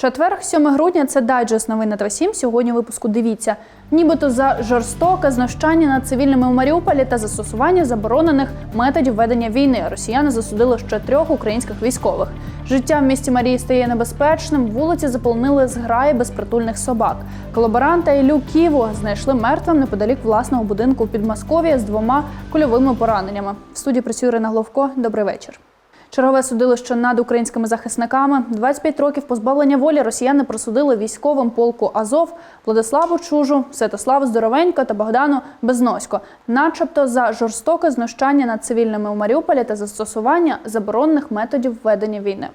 Четверг, 7 грудня, це дайджест новин на ТВ 7 Сьогодні випуску дивіться. Нібито за жорстоке знущання над цивільними у Маріуполі та застосування заборонених методів ведення війни. Росіяни засудили ще трьох українських військових. Життя в місті Марії стає небезпечним. Вулиці заполонили зграї безпритульних собак. Колаборанта Ілю Ківу знайшли мертвим неподалік власного будинку у Підмосков'ї з двома кульовими пораненнями. В студії працює Ірина Головко. Добрий вечір. Чергове судилище над українськими захисниками. 25 років позбавлення волі росіяни присудили військовим полку Азов Владиславу Чужу, Святославу Здоровенько та Богдану Безносько, начебто за жорстоке знущання над цивільними у Маріуполі та застосування заборонних методів ведення війни.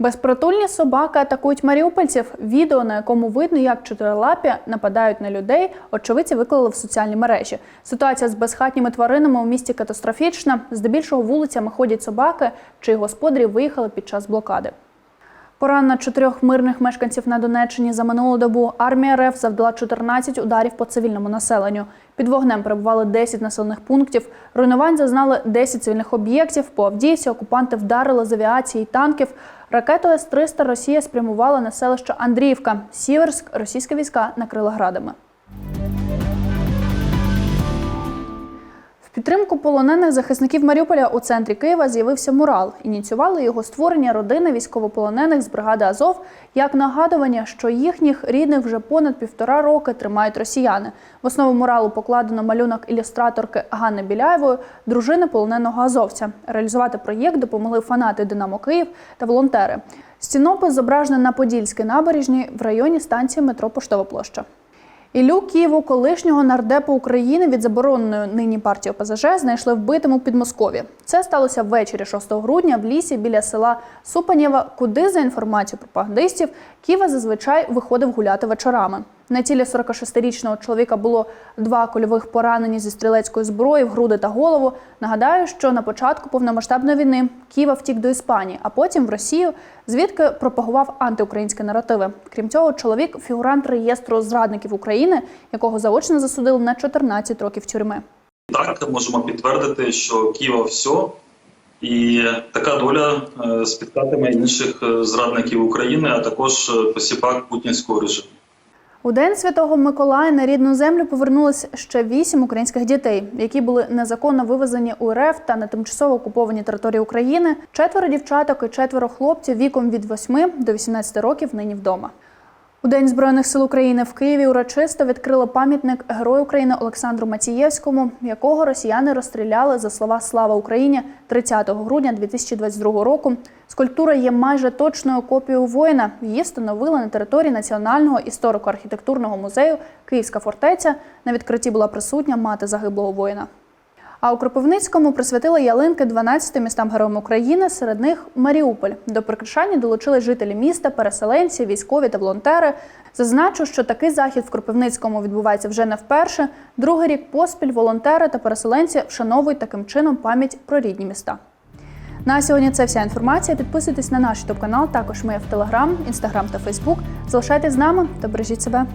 Безпритульні собаки атакують маріупольців. Відео, на якому видно, як чотирилапі нападають на людей, очевидці виклали в соціальні мережі. Ситуація з безхатніми тваринами у місті катастрофічна. Здебільшого вулицями ходять собаки, чиї господарі виїхали під час блокади. Поран чотирьох мирних мешканців на Донеччині за минулу добу армія РФ завдала 14 ударів по цивільному населенню. Під вогнем перебували 10 населених пунктів. Руйнувань зазнали 10 цивільних об'єктів. По Авдіївці окупанти вдарили з авіації танків. Ракету С-300 Росія спрямувала на селище Андріївка. Сіверськ російські війська накрили градами. Підтримку полонених захисників Маріуполя у центрі Києва з'явився мурал. Ініціювали його створення родини військовополонених з бригади Азов як нагадування, що їхніх рідних вже понад півтора роки тримають росіяни. В основу муралу покладено малюнок ілюстраторки Ганни Біляєвої, дружини полоненого азовця. Реалізувати проєкт допомогли фанати Динамо Київ та волонтери. Стінопис зображено на Подільській набережній в районі станції метро Поштова площа. Ілю Києву, колишнього нардепу України від забороненої нині партії ОПЗЖ, знайшли вбитим у Підмосков'ї. Це сталося ввечері 6 грудня в лісі біля села Супанєва, куди за інформацією пропагандистів Ківа зазвичай виходив гуляти вечорами. На тілі 46-річного чоловіка було два кульових поранені зі стрілецької зброї в груди та голову. Нагадаю, що на початку повномасштабної війни Ківа втік до Іспанії, а потім в Росію, звідки пропагував антиукраїнські наративи. Крім цього, чоловік фігурант реєстру зрадників України, якого заочно засудили на 14 років тюрми. Так, можемо підтвердити, що Києва все, і така доля е, спіткатиме інших е, зрадників України, а також е, посіпак путінського режиму. У день святого Миколая на рідну землю повернулись ще вісім українських дітей, які були незаконно вивезені у РФ та на тимчасово окуповані території України. Четверо дівчаток і четверо хлопців віком від 8 до 18 років нині вдома. У День Збройних сил України в Києві урочисто відкрили пам'ятник Герою України Олександру Мацієвському, якого росіяни розстріляли за слова Слава Україні 30 грудня 2022 року. Скульптура є майже точною копією воїна. Її встановили на території Національного історико-архітектурного музею Київська фортеця. На відкритті була присутня мати загиблого воїна. А у Кропивницькому присвятили ялинки 12 містам героям України, серед них Маріуполь. До прикрашання долучили жителі міста, переселенці, військові та волонтери. Зазначу, що такий захід в Кропивницькому відбувається вже не вперше. Другий рік поспіль волонтери та переселенці вшановують таким чином пам'ять про рідні міста. На сьогодні це вся інформація. Підписуйтесь на наш ютуб канал. Також ми в Телеграм, Інстаграм та Фейсбук. Залишайтесь з нами та бережіть себе.